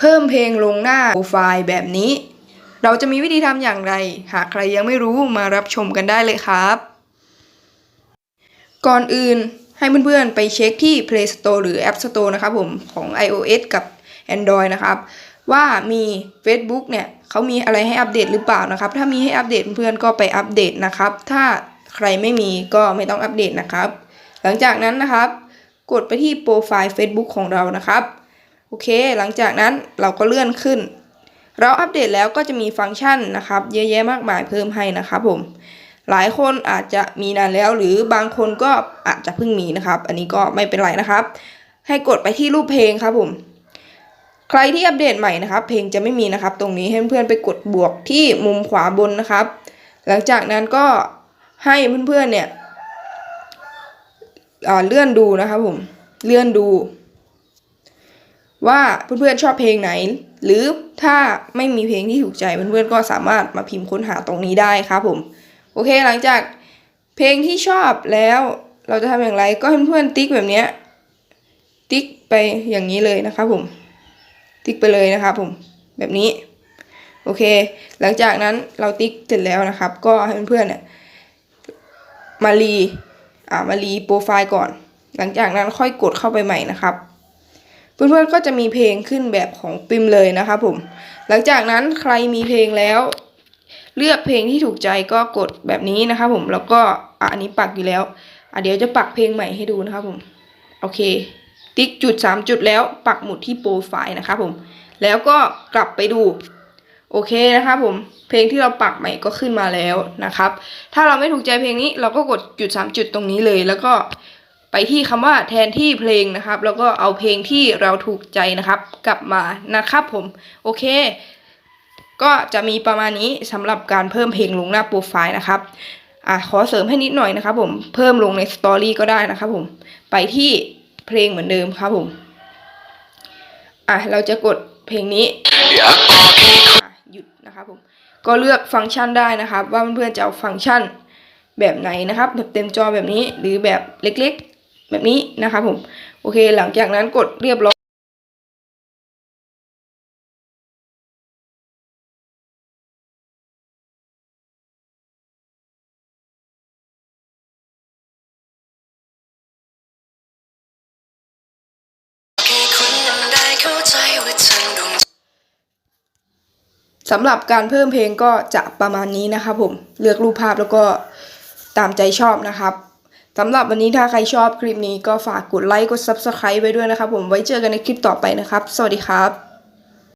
เพิ่มเพลงลงหน้าโปรไฟล์แบบนี้ เราจะมีวิธีทำอย่างไร หากใครยังไม่รู้มารับชมกันได้เลยครับ ก่อนอื่นให้เพื่อนๆไปเช็คที่ Play Store หรือ App Store นะครับผมของ iOS กับ Android นะครับ ว่ามี Facebook เนี่ยเขามีอะไรให้อัปเดตหรือเปล่านะครับ ถ้ามีให้อัปเดตเพื่อนๆก็ไปอัปเดตนะครับ ถ้าใครไม่มีก็ไม่ต้องอัปเดตนะครับ หลังจากนั้นนะครับ กดไปที่โปรไฟล์ Facebook ของเรานะครับ โอเค หลังจากนั้นเราก็เลื่อนขึ้น เราอัปเดตแล้วก็จะมีฟังก์ชันนะครับเยอะแยะมากมายเพิ่มให้นะครับผม หลายคนอาจจะมีนานแล้ว หรือบางคนก็อาจจะเพิ่งมีนะครับ อันนี้ก็ไม่เป็นไรนะครับ ให้กดไปที่รูปเพลงครับผม ใครที่อัปเดตใหม่นะครับ เพลงจะไม่มีนะครับ ตรงนี้ให้เพื่อนๆไปกดบวกที่มุมขวาบนนะครับ หลังจากนั้นก็ให้เพื่อนๆเนี่ยเลื่อนดูนะครับผม เลื่อนดู ว่าเพื่อนๆชอบเพลงไหน หรือถ้าไม่มีเพลงที่ถูกใจเพื่อนๆก็สามารถมาพิมพ์ค้นหาตรงนี้ได้ครับผม โอเคหลังจากเพลงที่ชอบแล้วเราจะทำอย่างไรก็ให้เพื่อนๆติ๊กแบบนี้ติ๊กไปอย่างนี้เลยนะครับผม ติ๊กไปเลยนะครับผมแบบนี้ โอเค หลังจากนั้นเราติ๊กเสร็จแล้วนะครับ ก็ให้เพื่อนๆเนี่ยมารีอ่ามารีโปรไฟล์ก่อน หลังจากนั้นค่อยกดเข้าไปใหม่นะครับ เพื่อนๆก็จะมีเพลงขึ้นแบบของปิมเลยนะครับผม หลังจากนั้นใครมีเพลงแล้ว เลือกเพลงที่ถูกใจก็กดแบบนี้นะครับผมแล้วก็อะอันนี้ปักอยู่แล้วอะเดี๋ยวจะปักเพลงใหม่ให้ดูนะครับผมโอเค ติ๊กจุดสามจุดแล้วปักหมุดที่โปรไฟล์นะครับผม แล้วก็กลับไปดูโอเคนะครับผมเพลงที่เราปักใหม่ก็ขึ้นมาแล้วนะครับ ถ้าเราไม่ถูกใจเพลงนี้เราก็กดจุดสามจุดตรงนี้เลย แล้วก็ ไปที่คำว่าแทนที่เพลงนะครับ แล้วก็เอาเพลงที่เราถูกใจนะครับ กลับมานะครับผม โอเค ก็จะมีประมาณนี้สำหรับการเพิ่มเพลงลงหน้าโปรไฟล์นะครับอะขอเสริมให้นิดหน่อยนะครับผมเพิ่มลงในสตอรี่ก็ได้นะครับผมไปที่เพลงเหมือนเดิมครับผมอะเราจะกดเพลงนี้อยากบอกให้คุณอะหยุดนะครับผมก็เลือกฟังก์ชันได้นะครับ ว่าเพื่อนๆจะเอาฟังก์ชันแบบไหนนะครับ แบบเต็มจอแบบนี้หรือแบบเล็กๆ แบบนี้นะครับผมโอเคหลังจากนั้นกดเรียบร้อยสำหรับการเพิ่มเพลงก็จะประมาณนี้นะครับผมเลือกรูปภาพแล้วก็ตามใจชอบนะครับ สำหรับวันนี้ถ้าใครชอบคลิปนี้ก็ฝากกดไลค์กด Subscribe ไว้ด้วยนะครับผมไว้เจอกันในคลิปต่อไปนะครับ สวัสดีครับ